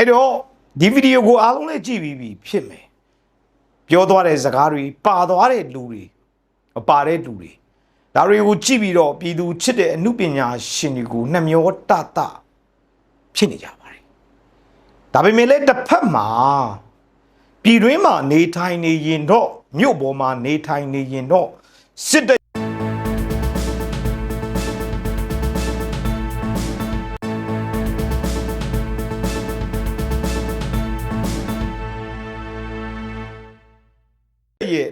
အဲ့တော့ဒီဗီဒီယိုကိုအားလုံးလည်းကြည့်ပြီးပြီဖြစ်မယ်ပြောသွားတဲ့စကားတွေပါသွားတဲ့လူတွေမပါတဲ့လူတွေဒါတွေကိုကြည့်ပြီးတော့ပြည်သူချစ်တဲ့အမှုပညာရှင်တွေကိုနှမျောတတဖြစ်နေကြပါတယ်ဒါပေမဲ့လည်းတစ်ဖက်မှာပြည်တွင်းမှာနေထိုင်နေရင်တော့မြို့ပေါ်မှာနေထိုင်နေရင်တော့စစ်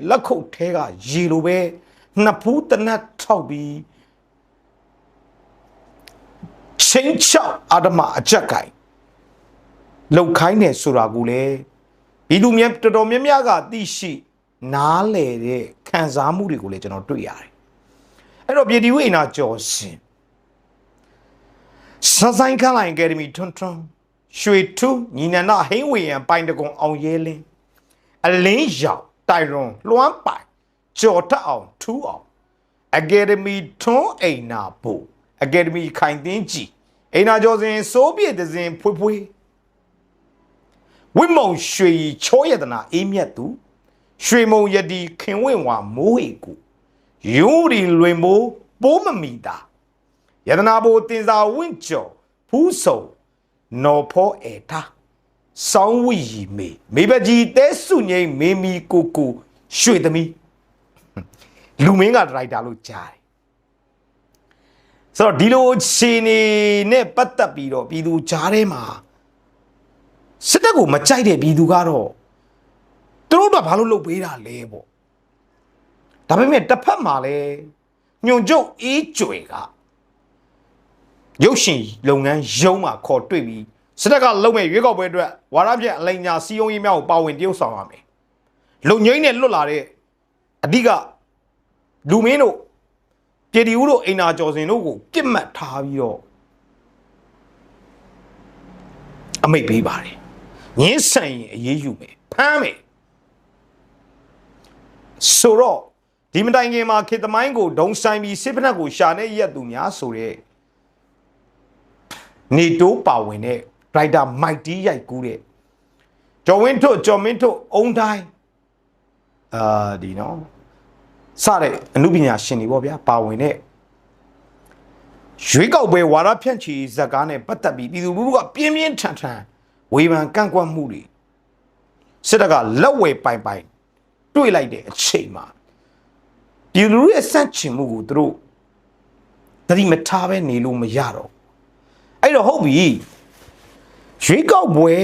လက်ခုပ်ထဲကရေလိုပဲနှစ်ဖူးတနတ်ထောက်ပြီးချင်းချောက်အာဓမအကြက်ကင်လောက်ခိုင်းနေဆိုတာကိုလေဤသူများတော်တော်များများကသိရှိနားလေတဲ့ခံစားမှုတွေကိုလည်းကျွန်တော်တွေ့ရတယ်အဲ့တော့ပြည်တီဝိနာကျော်ရှင်စဆိုင်ခလိုင်အကယ်ဒမီထွန်းထွန်းရွှေထူးညီနန္ဒဟိန်းဝေယံပိုင်တကွန်အောင်ရဲလင်းအလင်းရောက် တိုင်ရွန်လွှမ်းပိုင်ကြော်တက်အောင်ထူးအောင်အကယ်ဒမီထွန်းအိမ်နာဘို့အကယ်ဒမီခိုင်တင်းကြည်အိမ်နာကျော်စဉ်စိုးပြည့်တစဉ်ဖွေးဖွေးဝိမုံရွှေရီချောယတနာအေးမြတ်သူရွှေမုံယတီခင်ဝင့်ဝါမိုးဟေကူယုံရီလွင်မိုးပိုးမမီတာယတနာဘိုတင်စာဝင့်ကျော်ဖူးဆုံနော်ဖောအေထား စောင်းဝီရီမေမေဘကြီးတဲစုငိမ့်မေမီကိုကိုရွှေသမီးလူမင်းကဒရိုက်တာလို့ကြားတယ်ဆိုတော့ဒီလိုခြေနေနဲ့ပတ်သက်ပြီးတော့ပြည်သူကြားထဲမှာစစ်တပ်ကိုမကြိုက်တဲ့ပြည်သူကတော့သူတို့တော့ဘာလို့လုပ်ပေးတာလဲပေါ့ဒါပေမဲ့တစ်ဖက်မှာလဲညွန်ကျုပ်အေးကြွယ်ကရုပ်ရှင်လုပ်ငန်းရုံးမှာခေါ်တွေ့ပြီး စစ်တပ်ကလုံမဲ့ရွေးကောက်ပွဲအတွက်ဝါရပြက်အလိန်ညာစီယုံရေးများကိုပါဝင်တရုပ်ဆောင်ရမယ်။လုံငိမ့်နဲ့လွတ်လာတဲ့အဓိကလူမင်းတို့ပြည်တီဦးတို့အိမ်နာကျော်စင်တို့ကိုပြစ်မှတ်ထားပြီးတော့အမိတ်ပေးပါတယ်။ငင်းဆန်ရင်အေးအေးယူမယ်ဖမ်းမယ်ဆိုတော့ဒီမတိုင်ခင်မှာခေတ်သမိုင်းကိုဒုံဆိုင်ပြီးစစ်ဖက်နှက်ကိုရှာနေရက်သူများဆိုတဲ့နေတိုးပါဝင်တဲ့ ရိုက်တာမိုက်တီးရိုက်ကူးတဲ့ကျော်ဝင်းထွတ်ကျော်မင်းထွတ်အုံတိုင်းအာဒီနော်စတဲ့အမှုပညာရှင်တွေပေါ့ဗျာပါဝင်တဲ့ရွေးကောက်ပွဲဝါရဖြန့်ချီဇက်ကားနဲ့ပတ်သက်ပြီးပြည်သူလူထုကပြင်းပြင်းထန်ထန်ဝေဖန်ကန့်ကွက်မှုတွေစစ်တပ်ကလက်ဝဲပိုင်ပိုင်တွေ့လိုက်တဲ့အချိန်မှာပြည်သူလူထုရဲ့စန့်ချင်မှုကိုသူတို့သတိမထားပဲနေလို့မရတော့ဘူးအဲ့တော့ဟုတ်ပြီ ရွေးကောက်ပွဲ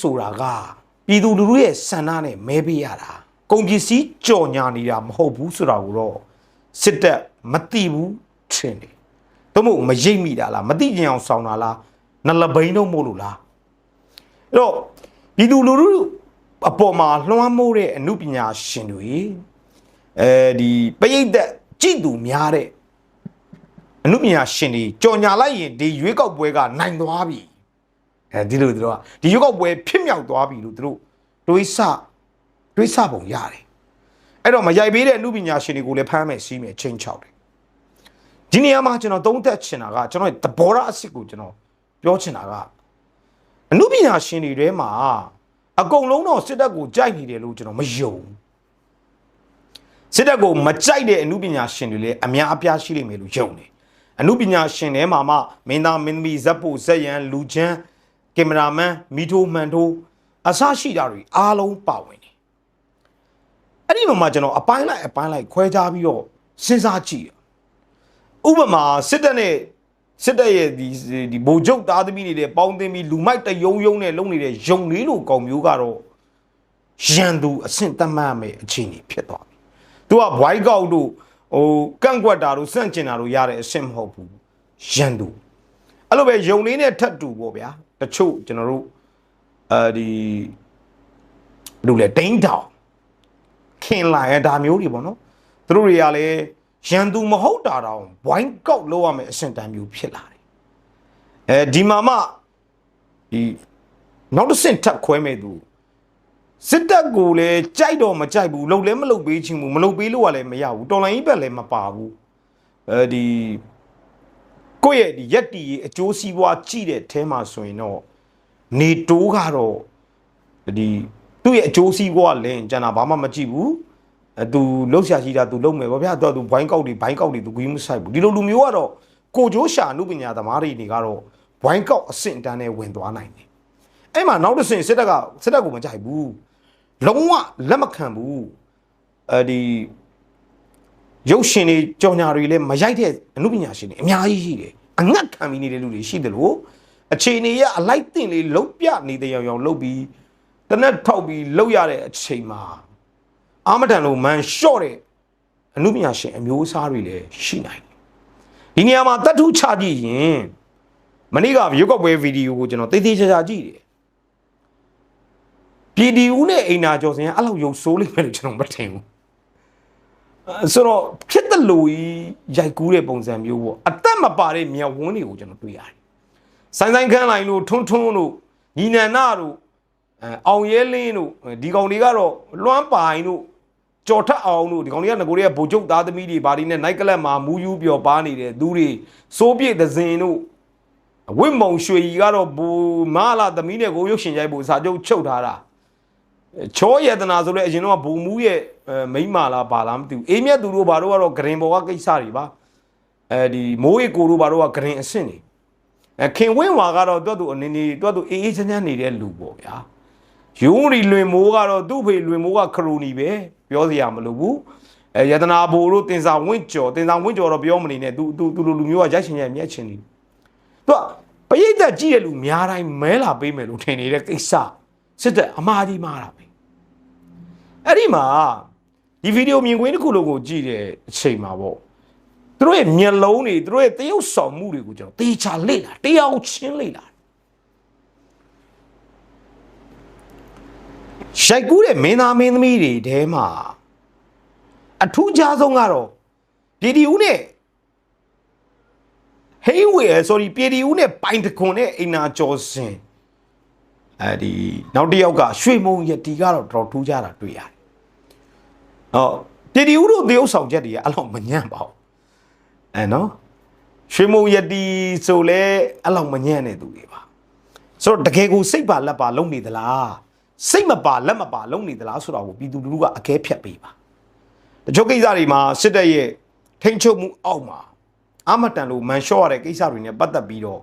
ဆိုတာကပြည်သူလူထုရဲ့ဆန္ဒနဲ့မဲပေးရတာကုန်ပစ္စည်းကြော်ညာနေတာမဟုတ်ဘူးဆိုတာကိုတော့စစ်တပ်မသိဘူးထင်တယ်သို့မဟုတ်မရိပ်မိတာလားမသိကြအောင်ဆောင်တာလားနလဘိန်းတော့မို့လို့လားအဲ့တော့ပြည်သူလူထုအပေါ်မှာလွှမ်းမိုးတဲ့အမှုပညာရှင်တွေအဲဒီပရိတ်သက်ကြည်သူများတဲ့အနုပညာရှင်တွေကြော်ညာလိုက်ရင်ဒီရွေးကောက်ပွဲကနိုင်သွားပြီ အဲဒီလိုသူတို့ကဒီရွေးကောက်ပွဲဖြစ်မြောက်သွားပြီလို့သူတို့တွေးဆတွေးဆပုံရတယ်အဲ့တော့မရိုက်ပေးတဲ့အနုပညာရှင်တွေကိုလည်းဖမ်းမယ်စီးမယ်ချင်းချောက်တယ်ဒီနေရာမှာကျွန်တော်သုံးသက်ချင်တာကကျွန်တော်ရဲ့သဘောထားအစ်စ်ကိုကျွန်တော်ပြောချင်တာကအနုပညာရှင်တွေထဲမှာအကုန်လုံးတော့စစ်တပ်ကိုကြိုက်နေတယ်လို့ကျွန်တော်မယုံဘူးစစ်တပ်ကိုမကြိုက်တဲ့အမှုပညာရှင်တွေလည်းအများအပြားရှိလိမ့်မယ်လို့ယုံတယ်အမှုပညာရှင်တွေမှာမှမင်းသားမင်းသမီးဇက်ဖို့ဇက်ရန်လူချမ်း ကင်မရာမန်မီထိုမှန်ထိုးအစရှိတာတွေအားလုံးပါဝင်တယ်အဲ့ဒီမှာမှကျွန်တော်အပိုင်းလိုက်အပိုင်းလိုက်ခွဲခြားပြီးတော့စဉ်းစားကြည့်ဥပမာစစ်တပ်နဲ့စစ်တပ်ရဲ့ဒီဒီဗိုလ်ချုပ်သားသမီးတွေနဲ့ပေါင်းသင်းပြီးလူမိုက်တယုံယုံနဲ့လုံနေတဲ့ယုံလေးလိုကောင်မျိုးကတော့ရန်သူအဆင့်တတ်မှတ်မယ်အခြေအနေဖြစ်သွားပြီ तू ကဘွိုင်းကောက်တို့ဟိုကန့်ကွက်တာတို့စန့်ကျင်တာတို့ရတဲ့အဆင့်မဟုတ်ဘူးရန်သူအဲ့လိုပဲယုံလေးနဲ့ထပ်တူပေါ့ဗျာ တချို့ကျွန်တော်တို့အဲဒီလူလေတိန်းတောင်ခင်လာရဒါမျိုးတွေပေါ့နော်သူတို့တွေကလည်းရန်သူမဟုတ်တာတောင်ဘွိုင်းကောက်လောက်ရမယ်အဆင့်တန်းမျိုးဖြစ်လာတယ်အဲဒီမှာမှဒီနောက်တစ်ဆင့်ထပ်ခွဲမဲ့သူစစ်တပ်ကိုလည်းကြိုက်တော့မကြိုက်ဘူးလှုပ်လည်းမလှုပ်ပေးချင်ဘူးမလှုပ်ပေးလို့ကလည်းမရဘူးတော်လိုင်းကြီးဘက်လည်းမပါဘူးအဲဒီ ကိုယ့်ရဲ့ဒီရက်တီရဲ့အကျိုးစီးပွားကြည့်တဲ့အဲမှာဆိုရင်တော့နေတိုးကတော့ဒီသူ့ရဲ့အကျိုးစီးပွားလင်းကျန်တာဘာမှမကြည့်ဘူးအဲသူလှုပ်ရှားရှိတာသူလှုပ်မယ်ဗောဗျာတော့သူဘိုင်းကောက်တွေဘိုင်းကောက်တွေသူဂီးမဆိုင်ဘူးဒီလိုလူမျိုးကတော့ကိုကျိုးရှာအမှုပညာသမားတွေနေကတော့ဘိုင်းကောက်အဆင့်တန်းနဲ့ဝင်သွားနိုင်တယ်အဲ့မှာနောက်တစ်ဆင့်စစ်တပ်ကစစ်တပ်ကိုမကြိုက်ဘူးလုံးဝလက်မခံဘူးအဲဒီ ရုပ်ရှင်တွေကြော်ညာတွေလည်းမရိုက်တဲ့အမှုပညာရှင်တွေအများကြီးရှိတယ်အငတ်ခံပြီးနေတဲ့လူတွေရှိတယ်လို့အခြေအနေရအလိုက်တင်လေးလုံးပြနေတဲ့ရောင်ရောင်လုပ်ပြီးတနက်ထောက်ပြီးလောက်ရတဲ့အချိန်မှာအာမတန်လို့မန်လျှော့တဲ့အမှုပညာရှင်အမျိုးအစားတွေလည်းရှိနိုင်တယ်ဒီနေရာမှာတတ်ထုချကြည့်ရင်မနေ့ကရုပ်ကပွဲဗီဒီယိုကိုကျွန်တော်တေးသေးချာချာကြည့်တယ်ပြည်ဒီဦးနဲ့အိမ်နာကျော်စင်ကအဲ့လောက်ရုပ်ဆိုးလိမ့်မယ်လို့ကျွန်တော်မထင်ဘူးအဲ ဆိုတော့ဖြစ်တဲ့လူကြီးရိုက်ကူးတဲ့ပုံစံမျိုးပေါ့အသက်မပါတဲ့မြေဝန်းတွေကိုကျွန်တော်တွေ့ရတယ်ဆိုင်ဆိုင်ခန်းလိုက်လို့ထွန်းထွန်းတို့ညီနန္နာတို့အဲအောင်ရဲလင်းတို့ဒီကောင်တွေကတော့လွမ်းပိုင်တို့ကြော်ထက်အောင်တို့ဒီကောင်တွေကငကိုတွေကဗိုလ်ချုပ်သားသမီးတွေဘာတွေနဲ့နိုင်ကလပ်မှာမူးယူပျော်ပါနေတဲ့သူတွေစိုးပြည့်သဇင်တို့ဝင့်မုံရွှေကြီးကတော့ဘူမာလာသမီးနဲ့ကိုရုပ်ရှင်ရိုက်ဖို့စာချုပ်ချုပ်ထားတာ ချောယတနာဆိုလဲအရင်တော့ဘူမူးရဲ့မိမလားပါလားမသိဘူးအေးမြတ်သူတို့ဘာတို့ကတော့ဂရင်ဘောကကိစ္စတွေပါအဲဒီမိုးရီကိုတို့ဘာတို့ကဂရင်အဆင့်နေအဲခင်ဝင်းဝါကတော့တွတ်သူအနေနေတွတ်သူအေးအေးချမ်းချမ်းနေတဲ့လူပေါ့ဗျာယုံရီလွင်မိုးကတော့သူ့ဖေလွင်မိုးကခရိုနီပဲပြောစရာမလိုဘူးအဲယတနာဘိုတို့တင်စာဝင့်ကျော်တင်စာဝင့်ကျော်တော့ပြောမနေနဲ့သူသူသူလိုလူမျိုးကရိုက်ရှင်ရဲ့မျက်ချင်းနေသူကပရိသတ်ကြည့်တဲ့လူများတိုင်းမဲလာပေးမယ်လို့ထင်နေတဲ့ကိစ္စစစ်တပ်အမှားကြီးမှားတာပဲ အဲ့ဒီမှာဒီဗီဒီယိုမြင်ကွင်းတစ်ခုလုံးကိုကြည့်တဲ့အချိန်မှာပေါ့သူတို့ရဲ့မျက်လုံးတွေသူတို့ရဲ့တရုပ်ဆောင်မှုတွေကိုကျွန်တော်တေချာလေ့လာတရားချင်းလေ့လာရှိုက်ကူးတဲ့မင်းသားမင်းသမီးတွေထဲမှာအထူးခြားဆုံးကတော့ပြည်ဒီဦးနဲ့ဟေးဝေ sorry ပြည်ဒီဦးနဲ့ပိုင်တခွန်နဲ့အိနာကျော်စင်အဲဒီနောက်တစ်ယောက်ကရွှေမုံရတီကတော့တော်ထူးခြားတာတွေ့ရတယ်။ ဟောပြည်ဒီဦးတို့သေုပ်ဆောင်ချက်တွေကအဲ့လောက်မညံ့ပါဘူး။အဲနော်ရွှေမုံရတီဆိုလဲအဲ့လောက်မညံ့တဲ့သူတွေပါ။ဆိုတော့တကယ်ကိုစိတ်ပါလက်ပါလုံနေသလား။စိတ်မပါလက်မပါလုံနေသလားဆိုတော့ပြည်သူလူထုကအကဲဖြတ်ပေးပါ။တချို့ကိစ္စတွေမှာစစ်တပ်ရဲ့ထိန်းချုပ်မှုအောက်မှာအမတန်လို့မန်လျှော့ရတဲ့ကိစ္စတွေနဲ့ပတ်သက်ပြီးတော့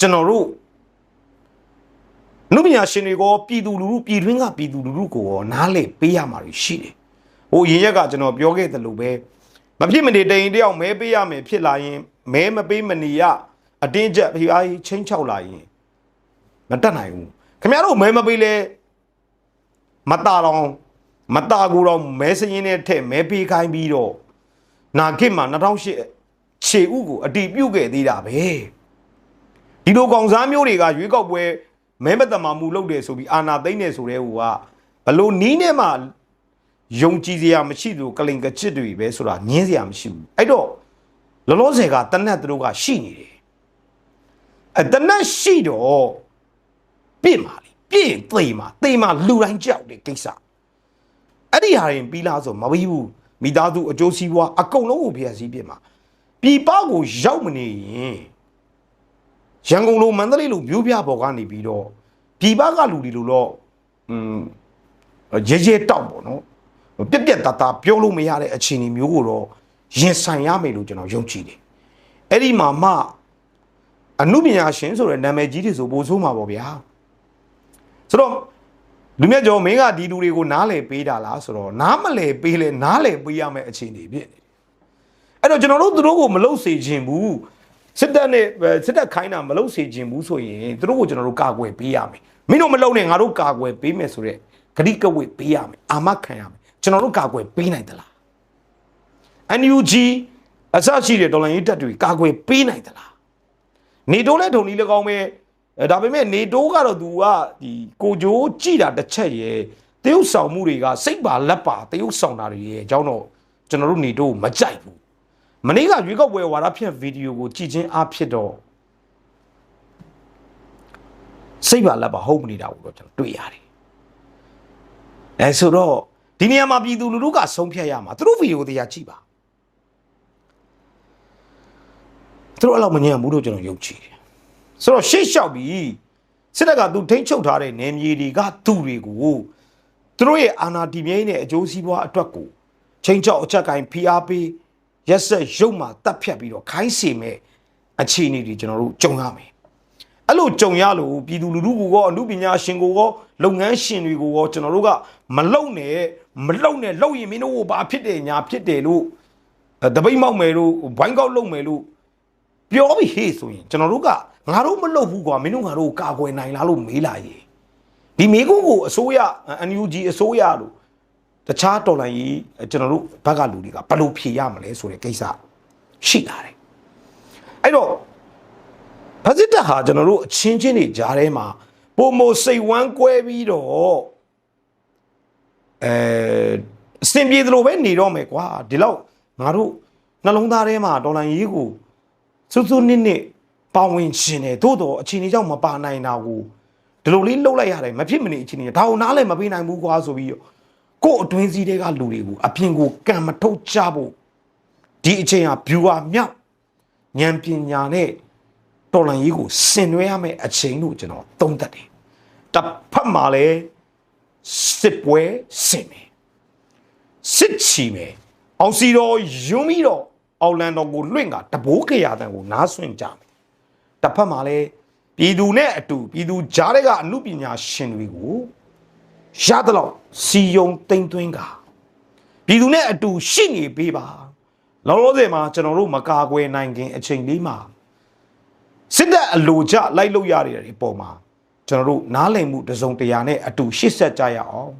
ကျွန်တော်တို့လူပညာရှင်တွေကပြည်သူလူထုပြည်တွင်းကပြည်သူလူထုကိုနားလေပေးရမှာရှိတယ်။ ဟိုရင်ရက်ကကျွန်တော်ပြောခဲ့သလိုပဲမဖြစ်မနေတိန်တယောက်မဲပေးရမယ်ဖြစ်လာရင်မဲမပေးမနေရအတင်းကျပ်ဖီအားကြီးချင်းချောက်လာရင်မတက်နိုင်ဘူး။ခင်ဗျားတို့မဲမပေးလဲမတာတော့မတာကူတော့မဲစရင်နဲ့ထက်မဲပေးခိုင်းပြီးတော့နာဂစ်မှာ2008ခြေဥကိုအတီးပြုတ်ခဲ့သေးတာပဲဒီလိုကောင်စားမျိုးတွေကရွေးကောက်ပွဲမဲမတမာမှုလုပ်တယ်ဆိုပြီးအာနာသိမ့်နေဆိုတဲ့ဟိုကဘလို့နီးနဲ့မှ ယုံကြည်စရာမရှိသူကလင်ကချစ်တွေပဲဆိုတာငင်းစရာမရှိဘူးအဲ့တော့လောလောဆယ်ကတနတ်သူတို့ကရှိနေတယ်အဲတနတ်ရှိတော့ပြင့်ပါလေပြင့်သိမှာသိမှာလူတိုင်းကြောက်တယ်ကိစ္စအဲ့ဒီဟာရင်ပြီးလားဆိုမပြီးဘူးမိသားစုအကျိုးစီးပွားအကုန်လုံးကိုဖျက်ဆီးပြစ်မှာပြည်ပကိုရောက်မနေရင်ရန်ကုန်လိုမန္တလေးလိုမြို့ပြပေါ်ကနေပြီးတော့ပြည်ပကလူတွေလိုတော့อืมရဲရဲတောက်ပေါ့နော် ပြက်ပြက်တသားပြောလို့မရတဲ့အခြေအနေမျိုးကိုတော့ရင်ဆိုင်ရမယ်လို့ကျွန်တော်ယုံကြည်တယ်အဲ့ဒီမှာမှအမှုပညာရှင်ဆိုတဲ့နာမည်ကြီးတွေဆိုပို့ဆိုးမှာပေါ့ဗျာဆိုတော့လူမြတ်ကျော်မင်းကဒီလူတွေကိုနားလေပေးတာလားဆိုတော့နားမလဲပေးလဲနားလေပေးရမယ့်အခြေအနေဖြစ်နေတယ်အဲ့တော့ကျွန်တော်တို့သူတို့ကိုမလုပ်စေခြင်းဘူးစစ်တပ်နဲ့စစ်တပ်ခိုင်းတာမလုပ်စေခြင်းဘူးဆိုရင်သူတို့ကိုကျွန်တော်တို့ကာကွယ်ပေးရမယ်မင်းတို့မလုပ်နဲ့ငါတို့ကာကွယ်ပေးမယ်ဆိုတော့ဂရိကဝေပေးရမယ်အာမခံရမယ် ကျွန်တော်တို့ကာကွယ်ပေးနိုင်သလား NUG အစရှိတဲ့ဒေါ်လာရေးတက်တွေကာကွယ်ပေးနိုင်သလားနေတိုးလဲဒုံနီလည်းကောင်းပဲဒါပေမဲ့နေတိုးကတော့ तू ကဒီကိုဂျိုးကြည်တာတစ်ချက်ရဲ့တရုတ်ဆောင်မှုတွေကစိတ်ပါလက်ပါတရုတ်ဆောင်တာတွေရဲ့အကြောင်းတော့ကျွန်တော်တို့နေတိုးမကြိုက်ဘူးမနေ့ကရွေးကောက်ပွဲဝါဒဖြန့်ဗီဒီယိုကိုကြည့်ချင်းအားဖြစ်တော့စိတ်ပါလက်ပါဟုတ်မနေတာကိုတော့ကျွန်တော်တွေ့ရတယ်အဲဆိုတော့ ဒီနေရာမှာပြည်သူလူထုကဆုံးဖြတ်ရမှာသူတို့ဗီဒီယိုတရားကြည့်ပါသူတို့အဲ့လောက်မငြင်းဘူးလို့ကျွန်တော်ယုံကြည်တယ်ဆိုတော့ရှေ့လျှောက်ပြီးစစ်တပ်ကသူထိန်းချုပ်ထားတဲ့နယ်မြေတွေကသူတွေကိုသူတို့ရဲ့အာဏာတည်မြဲရေးနဲ့အကျိုးစီးပွားအတွက်ကိုချင်းချောက်အချက်ကင်ဖိအားပေးရက်ဆက်ရုပ်မှတပ်ဖြတ်ပြီးတော့ခိုင်းစီမဲ့အခြေအနေတွေကျွန်တော်တို့ကြုံရမယ် အဲ့လိုကြုံရလို့ပြည်သူလူထုကိုရောအမှုပညာရှင်ကိုရောလုပ်ငန်းရှင်တွေကိုရောကျွန်တော်တို့ကမလုံနဲ့မလုံနဲ့လုံရင်မင်းတို့ဘာဖြစ်တယ်ညာဖြစ်တယ်လို့အဲတပိတ်မောက်မယ်လို့ဘိုင်းကောက်လုံမယ်လို့ပြောပြီးဟေ့ဆိုရင်ကျွန်တော်တို့ကငါတို့မလုပ်ဘူးကွာမင်းတို့ငါတို့ကာကွယ်နိုင်လားလို့မေးလာရေဒီမေးခွန်းကိုအစိုးရ NUG အစိုးရလို့တခြားတော်လှန်ရေးကျွန်တော်တို့ဘက်ကလူတွေကဘယ်လိုဖြေရမလဲဆိုတဲ့ကိစ္စရှိလာတယ်အဲ့တော့ ဖစစ်တပ်ဟာကျွန်တော်တို့အချင်းချင်းတွေကြားထဲမှာပုံမစိတ်ဝမ်းကွဲပြီးတော့အဲအစင်ပြေသလိုပဲနေတော့မယ်ကွာဒီလောက်ငါတို့နှလုံးသားထဲမှာတော်လှန်ရေးကိုစွတ်စွတ်နစ်နစ်ပါဝင်ရှင်တယ်သို့တော့အချိန်ကြီးကြောင့်မပါနိုင်တာကိုဒီလိုလေးလှုပ်လိုက်ရတယ်မဖြစ်မနေအချိန်ကြီးဒါကိုနားလည်းမပေးနိုင်ဘူးကွာဆိုပြီးတော့ကို့အတွင်းစည်းတွေကလူတွေကိုအပြင်ကိုကံမထုတ်ကြဖို့ဒီအချိန်ဟာ viewer မြောက်ဉာဏ်ပညာနဲ့ တော်လန်ကြီးကိုဆင်နွှဲရမယ့်အချိန်လို့ကျွန်တော်သုံးသပ်တယ်တစ်ဖက်မှာလည်းစစ်ပွဲဆင်တယ်စစ်ချီမယ်အောင်စီတော်ယွန်းပြီးတော့အော်လန်တော်ကိုလွင့်ကတဘိုးခရာတန်ကိုနားဆွင့်ကြမယ်တစ်ဖက်မှာလည်းပြည်သူနဲ့အတူပြည်သူကြားတဲ့ကအမှုပညာရှင်တွေကိုရသလောက်စီယုံတိမ်သွင်းကပြည်သူနဲ့အတူရှိနေပေးပါလောလောဆယ်မှာကျွန်တော်တို့မကာကွယ်နိုင်ခင်အချိန်လေးမှာ စစ်တပ်အလိုကျလိုက်လို့ရတဲ့အပေါ်မှာကျွန်တော်တို့နားလည်မှုတစုံတရာနဲ့အတူရှေ့ဆက်ကြရအောင်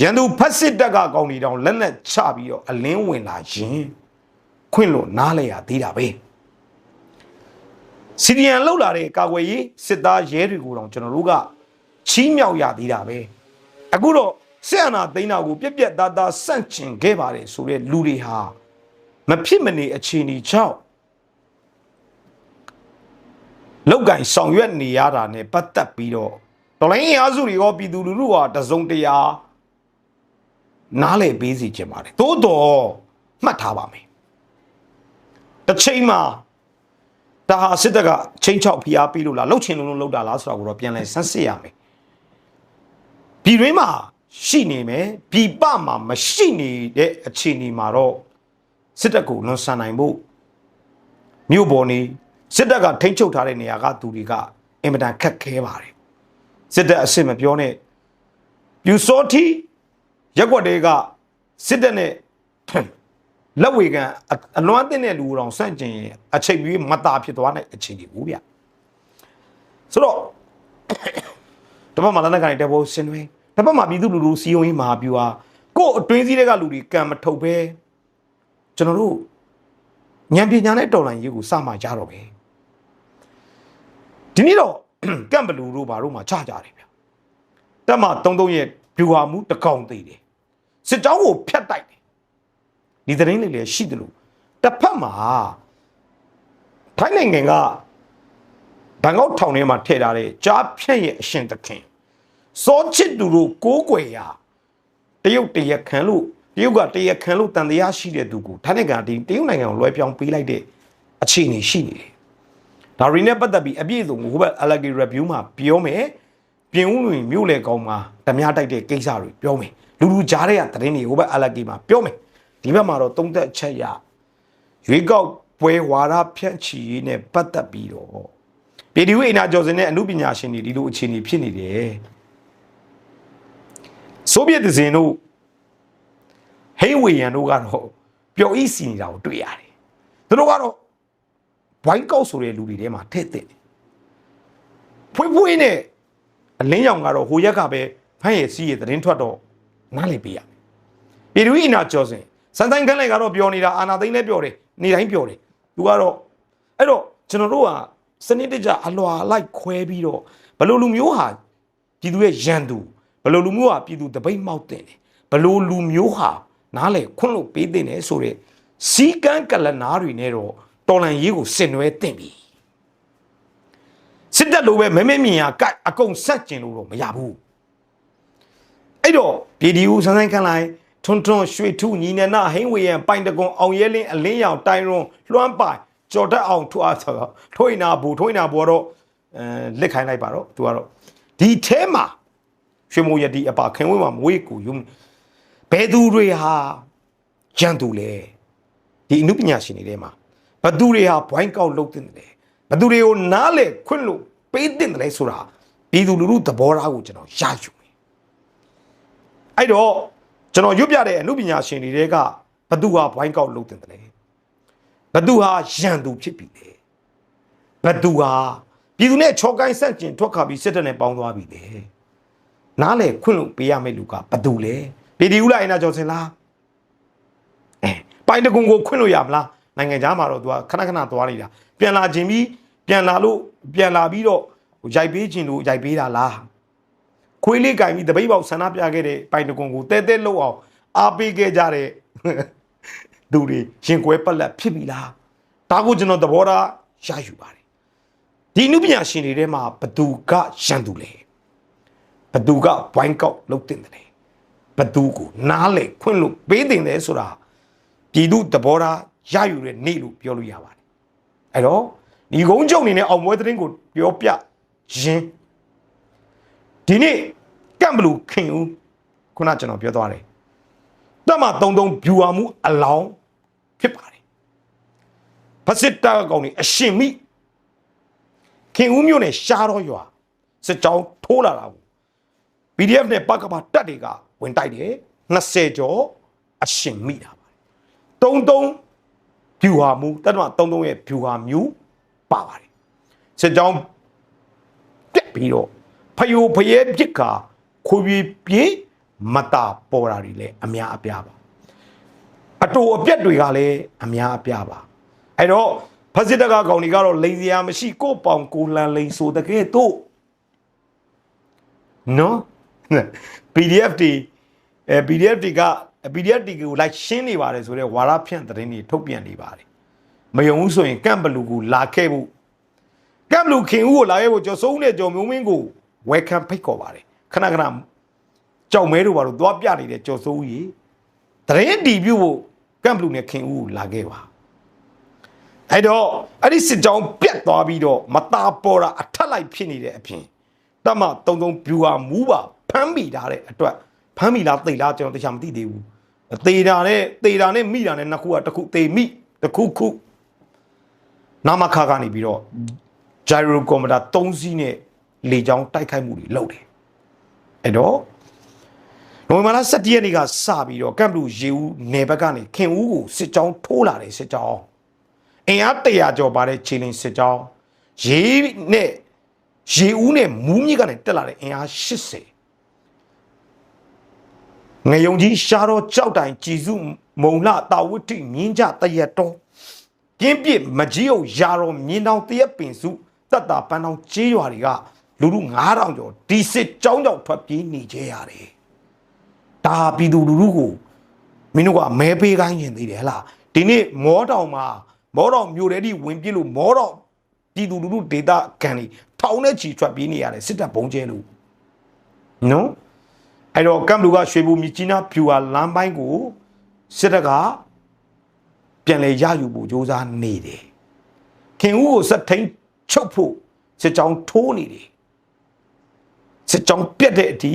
ရန်သူဖက်စစ်တပ်ကကောင်းနေတောင်လက်လက်ချပြီးတော့အလင်းဝင်လာရင်ခွင့်လို့နားလဲရသေးတာပဲစီဒီယန်လောက်လာတဲ့ကာကွယ်ရေးစစ်သားရဲတွေကိုတော့ကျွန်တော်တို့ကချီးမြှောက်ရသေးတာပဲအခုတော့ဆက်အနာသိန်းတာကိုပြက်ပြက်သားသားစန့်ကျင်ခဲ့ပါတယ်ဆိုတဲ့လူတွေဟာမဖြစ်မနေအခြေအနေကြောင့် လောက်ကင်ဆောင်ရွက်နေရတာနဲ့ပတ်သက်ပြီးတော့တော်လိုင်းအားစုတွေရောပြည်သူလူထုဟာတစုံတရာနားလည်ပေးစီခြင်းပါတယ်သို့တော့မှတ်ထားပါမယ်တစ်ချိန်မှာဒါဟာစစ်တပ်ကချင်းချောက်ဖိအားပေးလို့လားလှုပ်ချင်လုံးလုံးလှုပ်တာလားဆိုတာကိုတော့ပြန်လဲဆန်းစစ်ရမယ်ပြည်တွင်းမှာရှိနေမယ်ပြည်ပမှာမရှိနေတဲ့အခြေအနေမှာတော့စစ်တပ်ကိုလွန်ဆန်နိုင်ဖို့မြို့ပေါ်နေ စစ်တပ်ကထိန်းချုပ်ထားတဲ့နေရာကသူတွေကအင်မတန်ခက်ခဲပါတယ်စစ်တပ်အစ်စ်မပြောနဲ့ပြူစောတိရက်ွက်တွေကစစ်တပ်နဲ့လက်ဝေကန်အလွမ်းအသင့်တဲ့လူတော်ဆန့်ကျင်ရင်အချိန်ကြီးမတာဖြစ်သွားတဲ့အခြေအနေဘူးဗျဆိုတော့တပတ်မှလည်းနဲ့ကနေတက်ဖို့ဆင်းသွင်းတပတ်မှပြည်သူလူလူစီယုံရေးမဟာပြူဟာကို့အတွင်းစည်းတွေကလူတွေကံမထုတ်ပဲကျွန်တော်တို့ဉာဏ်ပညာနဲ့တော်လှန်ရေးကိုစမှကြတော့ပဲ ဒီနေ့တော့ကန့်ဘလူတို့ဘာတို့မှချကြတယ်ဗျတက်မှ33ရဲ့ပြူဟာမှုတကောင်သေးတယ်စစ်ကြောင်းကိုဖျက်တိုက်တယ်ဒီသတင်းလေးလည်းရှိတယ်လို့တစ်ဖက်မှာထိုင်းနိုင်ငံကဘန်ကောက်ထောင်ထဲမှာထည့်ထားတဲ့ကြားဖြန့်ရဲ့အရှင်သခင်စောချစ်သူတို့ကိုးကွယ်ရာတရုတ်တရက်ခံလို့တရုတ်ကတရက်ခံလို့တန်တရားရှိတဲ့သူကိုထိုင်းနိုင်ငံဒီတရုတ်နိုင်ငံကိုလွှဲပြောင်းပေးလိုက်တဲ့အခြေအနေရှိနေတယ် ဒါရီနဲ့ပတ်သက်ပြီးအပြည့်စုံကိုဟိုဘက် Alleged Review မှာပြောမယ်ပြင်ဦးလွင်မြို့လေကောင်းမှာဓမြတိုက်တဲ့ကိစ္စတွေပြောမယ်လူလူကြားတဲ့သတင်းတွေဟိုဘက် Alleged မှာပြောမယ်ဒီဘက်မှာတော့သုံးသက်ချက်ရရွေးကောက်ပွဲဝါဒဖြန့်ချီရေးနဲ့ပတ်သက်ပြီးတော့ပြည်သူ့အိနာကျော်စင်နဲ့အမှုပညာရှင်တွေဒီလိုအခြေအနေဖြစ်နေတယ်ဆိုဗီယက်ဇင်တို့ဟိဝေယန်တို့ကတော့ပျော်ဤစီနေတာကိုတွေ့ရတယ်သူတို့ကတော့ ဘိုင်းကောက်ဆိုတဲ့လူတွေထဲမှာထည့်တဲ့ဖွေးဖွေးနဲ့အလင်းရောင်ကတော့ဟိုရက်ကပဲဖမ်းရစီးရသတင်းထွက်တော့နားလည်ပေးရမယ်ပြည်သူ့အိနာကျော်စင်စန်တိုင်းခန်းလိုက်ကတော့ပြောနေတာအာနာသိန်းလည်းပြောတယ်နေတိုင်းပြောတယ်သူကတော့အဲ့တော့ကျွန်တော်တို့ကစနစ်တကျအလွာလိုက်ခွဲပြီးတော့ဘလို့လူမျိုးဟာပြည်သူရဲ့ရန်သူဘလို့လူမျိုးဟာပြည်သူတပိတ်မောက်တင်တယ်ဘလို့လူမျိုးဟာနားလေခွန့်လို့ပေးတင်တယ်ဆိုတော့စီကန်းကလနာတွေနဲ့တော့ တော်လန်ရေးကိုဆင်နွှဲတင်ပြီစစ်တပ်လိုပဲမဲမဲမြင်ရကအကုန်ဆက်ကျင်လို့တော့မရဘူးအဲ့တော့ပြည်ဒီဦးစန်းစန်းခန့်လိုက်ထွန်းထွန်းရွှေထုညီနနာဟိန်းဝေရန်ပိုင်တကွန်အောင်ရဲလင်းအလင်းရောင်တိုင်ရွန်လွှမ်းပိုင်ကြော်တက်အောင်ထွားဆိုတော့ထွိနာဘူထွိနာဘူတော့အဲလက်ခိုင်းလိုက်ပါတော့သူကတော့ဒီထဲမှာရွှေမိုးရတီအပါခင်ဝင်းမှာမွေးကိုယုံဘယ်သူတွေဟာကြံသူလဲဒီအနုပညာရှင်တွေထဲမှာ ဘသူတွေဟာဘွိုင်းကောက်လုပ်တင်တယ်ဘသူတွေကိုနားလေခွင့်လို့ပေးတင်တယ်လဲဆိုတာပြည်သူလူထုသဘောထားကိုကျွန်တော်ရယူမယ်အဲ့တော့ကျွန်တော်ရွတ်ပြတဲ့အနုပညာရှင်တွေတဲကဘသူဟာဘွိုင်းကောက်လုပ်တင်တယ်လဲဘသူဟာရန်သူဖြစ်ပြီလေဘသူဟာပြည်သူနဲ့ချောကိုင်းဆန့်ကျင်ထွက်ခါပြီးစစ်တပ်နဲ့ပေါင်းသွားပြီလေနားလေခွင့်လို့ပေးရမယ့်လူကဘသူလဲပြည်ဒီဦးလိုက်နာကျော်စင်လားအဲပိုင်တကွန်ကိုခွင့်လို့ရမလား နိုင်ငံသားမှာတော့သူကခဏခဏသွားနေတာပြန်လာခြင်းပြီးပြန်လာလို့ပြန်လာပြီးတော့ဟိုရိုက်ပေးခြင်းလို့ရိုက်ပေးတာလားခွေးလေးကင်ပြီးတပိတ်ပေါက်ဆန္ဒပြခဲ့တဲ့ပိုင်တကွန်ကိုတဲတဲလှုပ်အောင်အားပေးခဲ့ကြတဲ့သူတွေရင်ကွဲပက်လက်ဖြစ်ပြီလားဒါကိုကျွန်တော်သဘောထားရယူပါတယ်ဒီနုပညာရှင်တွေထဲမှာဘသူကရန်သူလဲဘသူကဘွိုင်းကောက်လုပ်တင်တယ်ဘသူကိုနားလေခွင့်လို့ပေးတင်တယ်ဆိုတာပြည်သူသဘောထား ရယူတဲ့နေ့လို့ပြောလို့ရပါတယ်အဲ့တော့ဒီကုန်းကျုံအနေနဲ့အောင်ပွဲသတင်းကိုပြောပြရင်းဒီနေ့ကံဘလူခင်ဦးခုနကျွန်တော်ပြောသွားတယ်တက်မှာ33ဖြူဟာမှုအလောင်းဖြစ်ပါတယ်ဖစစ်တာကောင်နေအရှင်မိခင်ဦးမျိုးနဲ့ရှားတော့ရွာစစ်ကြောင်းထိုးလာတာကို PDF နဲ့ပကပတက်တွေကဝင်တိုက်တယ်20ကျော်အရှင်မိတာပါတယ်33 ဖြူဟာမူတတ္တမ33ရဲ့ဖြူဟာမျိုးပါပါတယ်စစ်ကြောင်းပြက်ပြီးတော့ဖယိုဖယဲပြစ်ခါခွေပြေးပြေးမတာပေါ်တာတွေလည်းအများအပြားပါအတူအပြက်တွေကလည်းအများအပြားပါအဲ့တော့ဖစစ်တကကောင်တွေကတော့လိန်စရာမရှိကို့ပေါင်ကိုလန်လိန်ဆိုတကယ်တို့နော် PDF တွေအဲ PDF တွေက PDF တွေကိုလိုက်ရှင်းနေပါတယ်ဆိုတော့ဝါရဖြန့်သတင်းတွေထုတ်ပြန်နေပါတယ်မယုံဘူးဆိုရင်ကန့်ဘလူကိုလာခဲ့ဖို့ကန့်ဘလူခင်ဦးကိုလာခဲ့ဖို့ကျော်စိုးနဲ့ကျော်မျိုးမင်းကို welcome ဖိတ်ခေါ်ပါတယ်ခဏခဏကြောက်မဲတို့ဘာလို့သွားပြနေတဲ့ကျော်စိုးကြီးသတင်းတီးပြုတ်ဖို့ကန့်ဘလူနဲ့ခင်ဦးကိုလာခဲ့ပါအဲ့တော့အဲ့ဒီစစ်ကြောင်းပြတ်သွားပြီးတော့မตาပေါ်တာအထက်လိုက်ဖြစ်နေတဲ့အပြင်တမတုံတုံဗျူဟာမူးပါဖမ်းမိထားတဲ့အတွက် ဖမ်းမိလားသိလားကျွန်တော်တရားမသိသေးဘူးသေတာနဲ့သေတာနဲ့မိတာနဲ့နှစ်ခုကတစ်ခုသေမိတစ်ခုခုနာမခါကနေပြီးတော့ gyro computer 3စီးနဲ့လေကြောင်းတိုက်ခိုက်မှုတွေလုပ်တယ်အဲ့တော့နိုဝင်ဘာလ17ရက်နေ့ကစပြီးတော့ကမ်ဘလူရေဦးနယ်ဘက်ကနေခင်ဦးကိုစစ်ကြောင်းထိုးလာတယ်စစ်ကြောင်းအင်အား100ကျော်ပါတဲ့ခြေလင်းစစ်ကြောင်းရေးနဲ့ရေဦးနဲ့မူးမြစ်ကနေတက်လာတဲ့အင်အား80 ငယုံကြီးရှားတော့ကြောက်တိုင်ကြည်စုမုံလှတာဝတ္ထိမြင်းကြတရက်တော်ပြင်းပြစ်မကြီးအောင်ယာတော်မြင်းတောင်တရက်ပင်စုတက်တာပန်းတောင်ကြေးရွာတွေကလူလူ9000ကျော်ဒီစစ်ကြောင်းကြောင့်ထွက်ပြေးနေကြရတယ်ဒါပြည်သူလူထုကိုမင်းတို့ကမဲပေးခိုင်းရင်သေးတယ်ဟလားဒီနေ့မောတောင်မှာမောတောင်မြို့ထဲထိဝင်ပြေးလို့မောတောင်ပြည်သူလူထုဒေတာကန်တွေထောင်နဲ့ချီထွက်ပြေးနေရတယ်စစ်တပ်ဘုံကျဲလို့နော် အဲ့တော့ကမ်ဘလူကရွှေဘူမြကြီးနားဖြူဟာလမ်းပိုင်းကိုစစ်တပ်ကပြန်လဲရယူဖို့ကြိုးစားနေတယ်ခင်ဦးကိုစက်ထိန်ချုပ်ဖို့စစ်ကြောင်းထိုးနေတယ်စစ်ကြောင်းပြက်တဲ့အထိ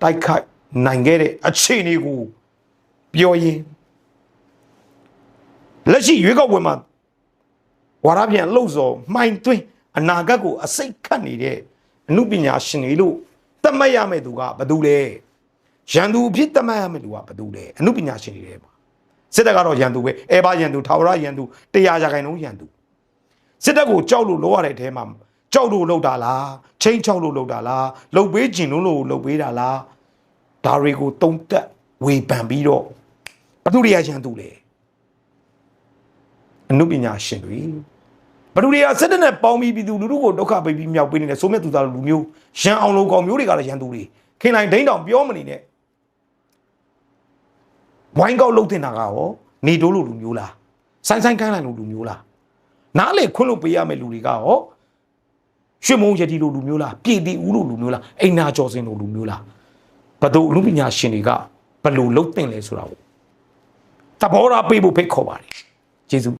တိုက်ခိုက်နိုင်ခဲ့တဲ့အခြေအနေကိုပြောရင်လက်ရှိရွေးကောက်ပွဲမှာဝါရပြန်လှုပ်စော်မှိုင်သွင်းအနာဂတ်ကိုအစိတ်ခတ်နေတဲ့အမှုပညာရှင်တွေလို့ တတ်မှတ်ရမယ့်သူကဘယ်သူလဲရန်သူအဖြစ်တတ်မှတ်ရမယ့်သူကဘယ်သူလဲအမှုပညာရှင်တွေထဲမှာစစ်တပ်ကတော့ရန်သူပဲအဲဘာရန်သူထာဝရရန်သူတရားရာခိုင်နှုန်းရန်သူစစ်တပ်ကိုကြောက်လို့လောရတဲ့အထဲမှာကြောက်လို့လောက်တာလားချင်းချောက်လို့လောက်တာလားလှုပ်ပေးခြင်းလို့လို့လှုပ်ပေးတာလားဒါတွေကိုတုံးတက်ဝေဖန်ပြီးတော့ဘသူတွေကရန်သူလဲအမှုပညာရှင်တွေ ဘလူတွေကစစ်တပ်နဲ့ပေါင်းပြီးပြည်သူလူထုကိုဒုက္ခပေးပြီးမြောက်ပေးနေတဲ့ဆိုမြတ်သူသားလူမျိုးရန်အောင်လုံးကောင်မျိုးတွေကလည်းရန်သူတွေခင်လိုက်ဒိန်းတောင်ပြောမနေနဲ့ဝိုင်းကောက်လှုပ်တင်တာကရောနေတိုးလိုလူမျိုးလားဆိုင်ဆိုင်ကိုင်းလိုက်လိုလူမျိုးလားနားလေခွန်းလို့ပေးရမယ့်လူတွေကရောရွှေမုံရတီလိုလူမျိုးလားပြည်တီဦးလိုလူမျိုးလားအိမ်နာကျော်စင်လိုလူမျိုးလားဘဒုလူပညာရှင်တွေကဘလို့လှုပ်တင်လဲဆိုတာကိုတဘောရာပေးဖို့ဖိတ်ခေါ်ပါတယ်ကျေးဇူး